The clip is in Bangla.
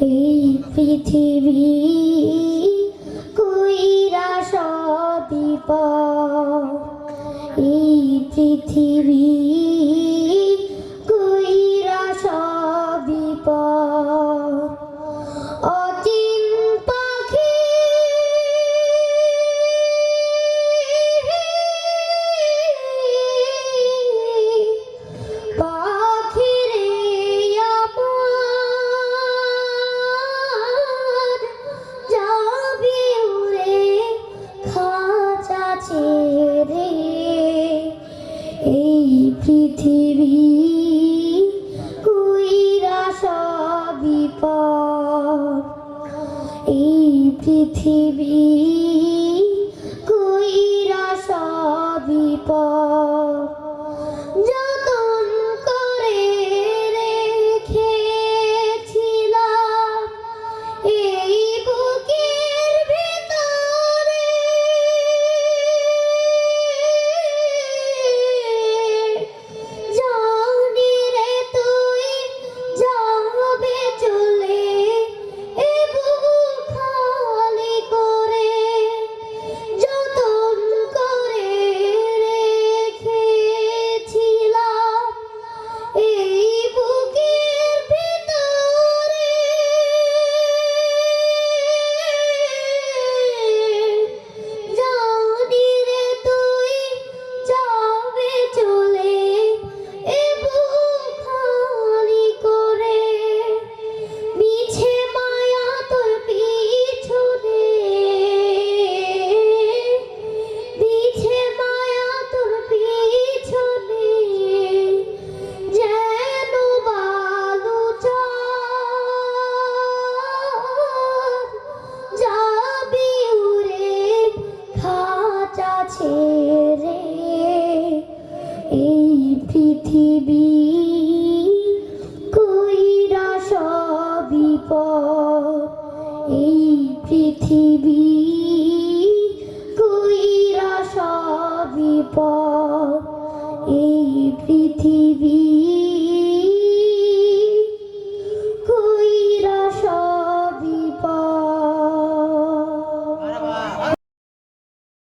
এই পৃথিবী কুইরা সদীপ। এই পৃথিবী পৃথিবী পৃথিবী কইরা সবিপ এই পৃথিবী কইরা সবিপ এই পৃথিবী